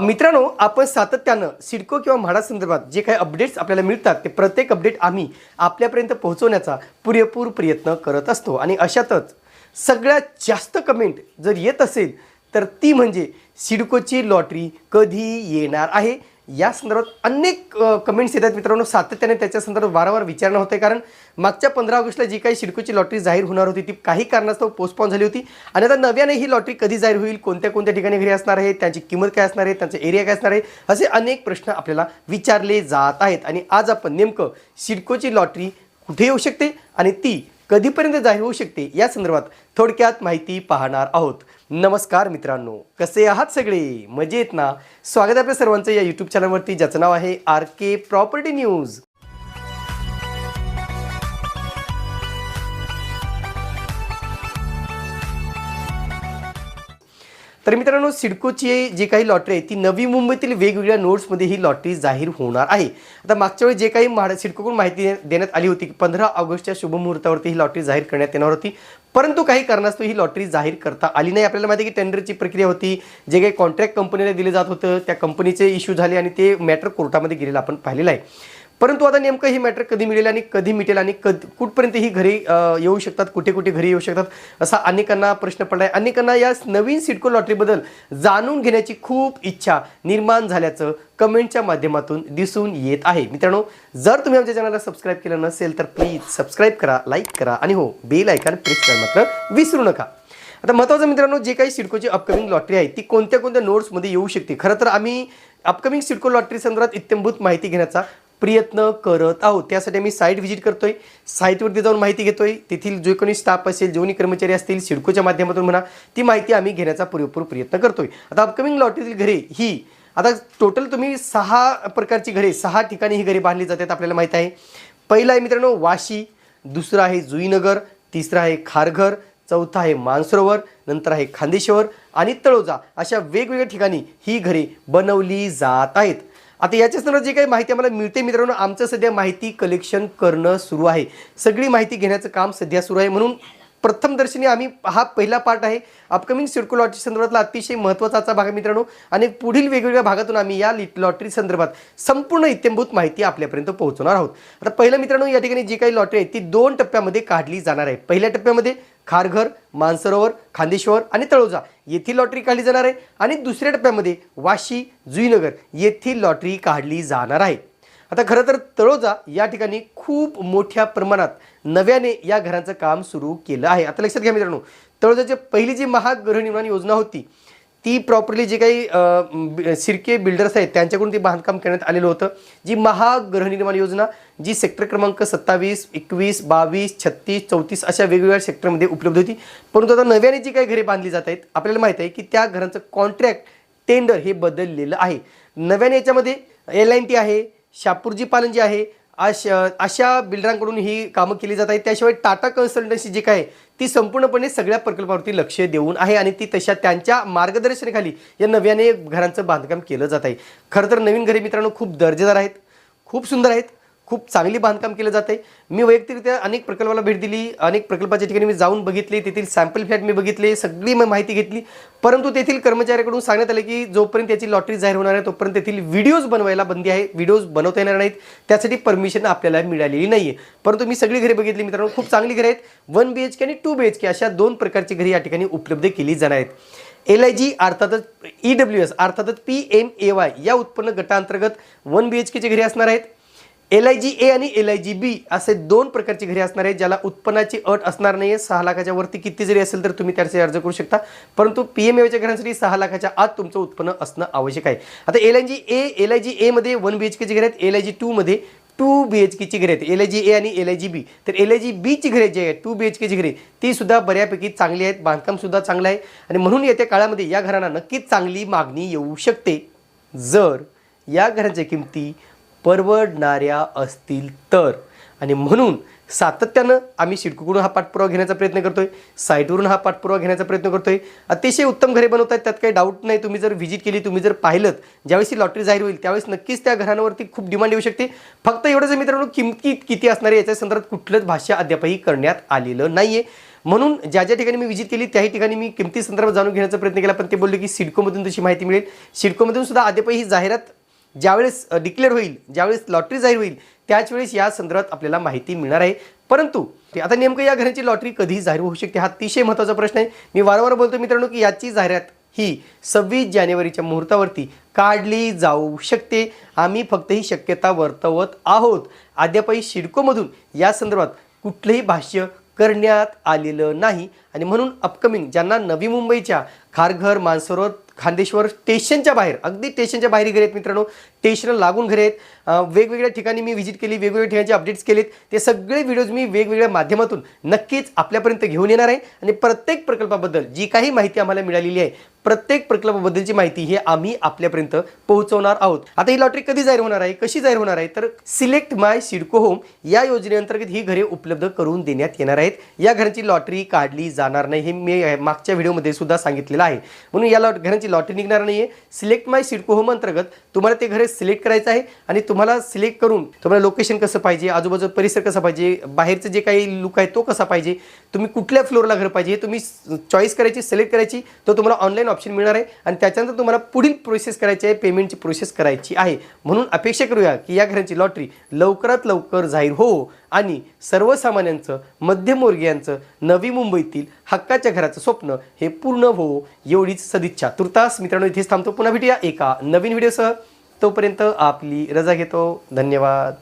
मित्रांनो आपण सातत्यानं सिडको किंवा म्हाडा संदर्भात जे काही अपडेट्स आपल्याला मिळतात ते प्रत्येक अपडेट आम्ही आपल्यापर्यंत पोहोचवण्याचा पुरेपूर प्रयत्न करत असतो. आणि अशातच सगळ्यात जास्त कमेंट जर येत असेल तर ती म्हणजे सिडकोची लॉटरी कधी येणार आहे? या संदर्भात अनेक कमेंट्स येतात मित्रांनो. सातत्याने त्याच्या संदर्भात वारंवार विचारणं होते. कारण मागच्या पंधरा ऑगस्टला जी काही शिडकोची लॉटरी जाहीर होणार होती ती काही कारणास्तव पोस्टपॉन झाली होती. आणि आता नव्याने ही लॉटरी कधी जाहीर होईल कोणत्या कोणत्या ठिकाणी घरी असणार आहे त्यांची किंमत काय असणार आहे त्यांचा एरिया काय असणार आहे असे अनेक प्रश्न आपल्याला विचारले जात आहेत. आणि आज आपण नेमकं सिडकोची लॉटरी कुठे येऊ शकते? आणि ती कधीपर्यंत जाहीर होऊ शकते या संदर्भात थोडक्यात माहिती पाहणार आहोत. नमस्कार मित्रांनो कसे आहात सगळे? मजेत ना? स्वागत आहे आपल्या सर्वांचं या यूट्यूब चॅनलवरती ज्याचं नाव आहे आर के प्रॉपर्टी न्यूज. तर मित्रांनो सिडकोची जी काही लॉटरी आहे ती नवी मुंबईतील वेगवेगळ्या नोट्समध्ये ही लॉटरी जाहीर होणार आहे. आता मागच्या वेळी जे काही म्हाडा सिडकोकडून माहिती देण्यात आली होती की पंधरा ऑगस्टच्या शुभमुहूर्तावरती ही लॉटरी जाहीर करण्यात येणार होती. परंतु काही कारणास्तव ही लॉटरी जाहीर करता आली नाही. आपल्याला माहिती आहे की टेंडरची प्रक्रिया होती. जे काही कॉन्ट्रॅक्ट कंपनीला दिलं जात होतं त्या कंपनीचे इश्यू झाले आणि ते मॅटर कोर्टामध्ये गेलेलं आपण पाहिलेलं आहे. परंतु आता नेमकं ही मॅटर कधी मिळेल आणि कधी मिटेल आणि कधी कुठपर्यंत ही घरी येऊ शकतात कुठे कुठे घरी येऊ शकतात असा अनेकांना प्रश्न पडला आहे अनेकांना या नवीन सिडको लॉटरीबद्दल जाणून घेण्याची खूप इच्छा निर्माण झाल्याचं कमेंटच्या माध्यमातून दिसून येत आहे. मित्रांनो जर तुम्ही आमच्या चॅनलला सबस्क्राईब केलं नसेल तर प्लीज सबस्क्राईब करा लाईक करा आणि हो बेल आयकॉन प्रेस करा मात्र विसरू नका. आता महत्त्वाचं मित्रांनो जे काही सिडकोची अपकमिंग लॉटरी आहे ती कोणत्या कोणत्या नोट्समध्ये येऊ शकते? खरं तर आम्ही अपकमिंग सिडको लॉटरी संदर्भात इत्यंभूत माहिती घेण्याचा प्रयत्न करत आहोत. त्यासाठी आम्ही साईट व्हिजिट करतोय. साईटवरती जाऊन माहिती घेतोय. तेथील जो कोणी स्टाफ असेल जो कोणी कर्मचारी असतील सिडकोच्या माध्यमातून म्हणा ती माहिती आम्ही घेण्याचा पुरेपूर प्रयत्न करतोय. आता अपकमिंग लॉटरीतील घरे ही आता टोटल तुम्ही सहा प्रकारची घरे सहा ठिकाणी ही घरे बांधली जातात आपल्याला माहीत आहे. पहिलं आहे मित्रांनो वाशी. दुसरं आहे जुईनगर. तिसरं आहे खारघर. चौथा आहे मानसरोवर. नंतर आहे खांदेश्वर आणि तळोजा. अशा वेगवेगळ्या ठिकाणी ही घरे बनवली जात आहेत. आता याच्या संदर्भात जी काही माहिती आम्हाला मिळते मित्रांनो आमचं सध्या माहिती कलेक्शन करणं सुरू आहे. सगळी माहिती घेण्याचं काम सध्या सुरू आहे म्हणून प्रथमदर्शनी आम्ही हा पहिला पार्ट आहे. अपकमिंग सिडको लॉटरी संदर्भातला अतिशय महत्त्वाचा भाग आहे मित्रांनो. आणि पुढील वेगवेगळ्या भागातून आम्ही या लॉटरी संदर्भात संपूर्ण इत्यंभूत माहिती आपल्यापर्यंत पोहोचवणार आहोत. आता पहिलं मित्रांनो या ठिकाणी जी काही लॉटरी आहे ती दोन टप्प्यामध्ये काढली जाणार आहे. पहिल्या टप्प्यामध्ये खारघर मानसरोवर खांदेश्वर आणि तळोजा येथील लॉटरी काढली जाणार आहे. आणि दुसऱ्या टप्प्यामध्ये वाशी जुईनगर येथील लॉटरी काढली जाणार आहे. आता खरं तर तळोजा या ठिकाणी खूप मोठ्या प्रमाणात नव्याने या घरांचं काम सुरू केलं आहे. आता लक्षात घ्या मित्रांनो तळोजाची पहिली जी महागृहनिर्माण योजना होती ती प्रॉपरली जे काही सिरके बिल्डर्स आहेत त्यांच्याकडून ती बांधकाम करण्यात आलेलं होतं. जी महागृहनिर्माण योजना जी सेक्टर क्रमांक सत्तावीस एकवीस बावीस छत्तीस चौतीस अशा वेगवेगळ्या सेक्टरमध्ये उपलब्ध होती. परंतु आता नव्याने जी काही घरे बांधली जात आहेत आपल्याला माहीत आहे की त्या घरांचं कॉन्ट्रॅक्ट टेंडर हे बदललेलं आहे. नव्याने याच्यामध्ये एल एन टी आहे शापूरजी पालन जे आहे अशा अशा बिल्डरांकडून ही कामं केली जात आहेत. त्याशिवाय टाटा कन्सल्टन्सी जी काय ती संपूर्णपणे सगळ्या प्रकल्पावरती लक्ष देऊन आहे आणि ती तशा त्यांच्या मार्गदर्शनाखाली या नव्याने घरांचं बांधकाम केलं जात आहे. खरं तर नवीन घरे मित्रांनो खूप दर्जेदार आहेत खूप सुंदर आहेत. खूप चांगली बांधकाम केलं जात आहे मी वैयक्तिकरित्या अनेक प्रकल्पाला भेट दिली अनेक प्रकल्पाच्या ठिकाणी मी जाऊन बघितले तेथील सॅम्पल फ्लॅट मी बघितले सगळी मी माहिती घेतली. परंतु तेथील कर्मचाऱ्याकडून सांगण्यात आले की जोपर्यंत त्याची लॉटरी जाहीर होणार आहे तोपर्यंत तेथील व्हिडिओज बनवायला बंदी आहे. व्हिडिओज बनवता येणार नाहीत. त्यासाठी परमिशन आपल्याला मिळालेली नाही आहे परंतु मी सगळी घरे बघितली मित्रांनो. खूप चांगली घरे आहेत. वन बी एच के आणि टू बी एच के अशा दोन प्रकारची घरी या ठिकाणी उपलब्ध केली जाणार आहेत. एल आय जी अर्थातच ई डब्ल्यू एस अर्थातच पी एम ए वाय या उत्पन्न गटांतर्गत वन बी एच केची घरी असणार आहेत. एल आय जी ए आणि एल आय जी बी असे दोन प्रकारची घरे असणार आहेत ज्याला उत्पन्नाची अट असणार नाही आहे सहा लाखाच्या वरती किती जरी असेल तर तुम्ही त्यासाठी अर्ज करू शकता. परंतु पी एम एच्या घरांसाठी सहा लाखाच्या आत तुमचं उत्पन्न असणं आवश्यक आहे. आता L I G A L I G एमध्ये वन बी एच केची घरे आहेत. एल आय जी टूमध्ये टू बी एच केची घरे आहेत. एल आय जी ए आणि एल आय जी बी तर एल आय जी बीची घरे जी आहेत टू बी एच केची घरे ती सुद्धा बऱ्यापैकी चांगली आहेत. बांधकामसुद्धा चांगलं आहे. आणि म्हणून येत्या काळामध्ये या घरांना नक्कीच चांगली मागणी येऊ शकते. जर या घरांच्या किमती परवडणाऱ्या असतील तर. आणि म्हणून सातत्यानं आम्ही शिडकोकडून हा पाठपुरावा घेण्याचा प्रयत्न करतोय साईटवरून हा पाठपुरावा घेण्याचा प्रयत्न करतोय. अतिशय उत्तम घरे बनवत आहेत त्यात काही डाऊट नाही. तुम्ही जर व्हिजिट केली तुम्ही जर पाहिलं ज्यावेळेस ही लॉटरी जाहीर होईल त्यावेळेस नक्कीच त्या घरांवरती खूप डिमांड येऊ शकते. फक्त एवढंच मित्रांनो किमती किती असणार आहे याच्या संदर्भात कुठलंच भाष्य अद्यापही करण्यात आलेलं नाहीये. म्हणून ज्या ज्या ठिकाणी मी विजिट केली त्याही ठिकाणी मी किमती संदर्भात जाणून घेण्याचा प्रयत्न केला पण ते बोलले की सिडकोमधून तशी माहिती मिळेल. सिडकोमधून सुद्धा अद्यापही ही जाहिरात ज्यावेळेस डिक्लेअर होईल ज्यावेळेस लॉटरी जाहीर होईल त्याच वेळेस या संदर्भात आपल्याला माहिती मिळणार आहे. परंतु आता नेमकं या घरांची लॉटरी कधी जाहीर होऊ शकते हा अतिशय महत्त्वाचा प्रश्न आहे. मी वारंवार बोलतो मित्रांनो की याची जाहिरात ही सव्वीस जानेवारीच्या मुहूर्तावरती काढली जाऊ शकते. आम्ही फक्त ही शक्यता वर्तवत आहोत. अद्यापही शिडकोमधून या संदर्भात कुठलंही भाष्य करण्यात आलेलं नाही. आणि म्हणून अपकमिंग ज्यांना नवी मुंबईच्या खारघर मानसरोवर खांदेश्वर स्टेशनच्या बाहेर अगदी स्टेशनच्या बाहेर घरे आहेत मित्रांनो. स्टेशनला लागून घरे आहेत वेगवेगळ्या ठिकाणी मी व्हिजिट केली वेगवेगळ्या ठिकाणचे अपडेट्स केलेत. ते सगळे व्हिडिओज मी वेगवेगळ्या माध्यमातून नक्कीच आपल्यापर्यंत घेऊन येणार आहे. आणि प्रत्येक प्रकल्पाबद्दल जी काही माहिती आम्हाला मिळालेली आहे प्रत्येक प्रकल्पाबद्दलची माहिती हे आम्ही आपल्यापर्यंत पोहोचवणार आहोत. आता ही लॉटरी कधी जाहीर होणार आहे कशी जाहीर होणार आहे? तर सिलेक्ट माय सिडको होम या योजनेअंतर्गत ही घरे उपलब्ध करून देण्यात येणार आहेत. या घरांची लॉटरी काढली जाणार नाही हे मी मागच्या व्हिडिओमध्ये सुद्धा सांगितलेलं आहे. म्हणून या लॉट घरांची लॉटरी निघणार नाही आहे सिलेक्ट माय सिडको होम अंतर्गत तुम्हाला ते घर सिलेक्ट करायचं आहे आणि तुम्हाला सिलेक्ट करून तुम्हाला लोकेशन कसं पाहिजे आजूबाजूचा परिसर कसा पाहिजे बाहेरचं जे काही लुक आहे तो कसा पाहिजे तुम्ही कुठल्या फ्लोअरला घर पाहिजे हे तुम्ही चॉईस करायची सिलेक्ट करायची तो तुम्हाला ऑनलाईन ऑप्शन मिळणार आहे आणि त्याच्यानंतर तुम्हाला पुढील प्रोसेस करायची आहे पेमेंटची प्रोसेस करायची आहे. म्हणून अपेक्षा करूया की या घरांची लॉटरी लवकरात लवकर जाहीर हो आणि सर्वसामान्यांचं मध्यमवर्गीयांचं नवी मुंबईतील हक्काच्या घराचं स्वप्न हे पूर्ण हो एवढीच सदिच्छा. तुर्तास मित्रांनो इथेच थांबतो. पुन्हा भेटूया एका नवीन व्हिडिओसह तोपर्यंत आपली रजा घेतो. धन्यवाद.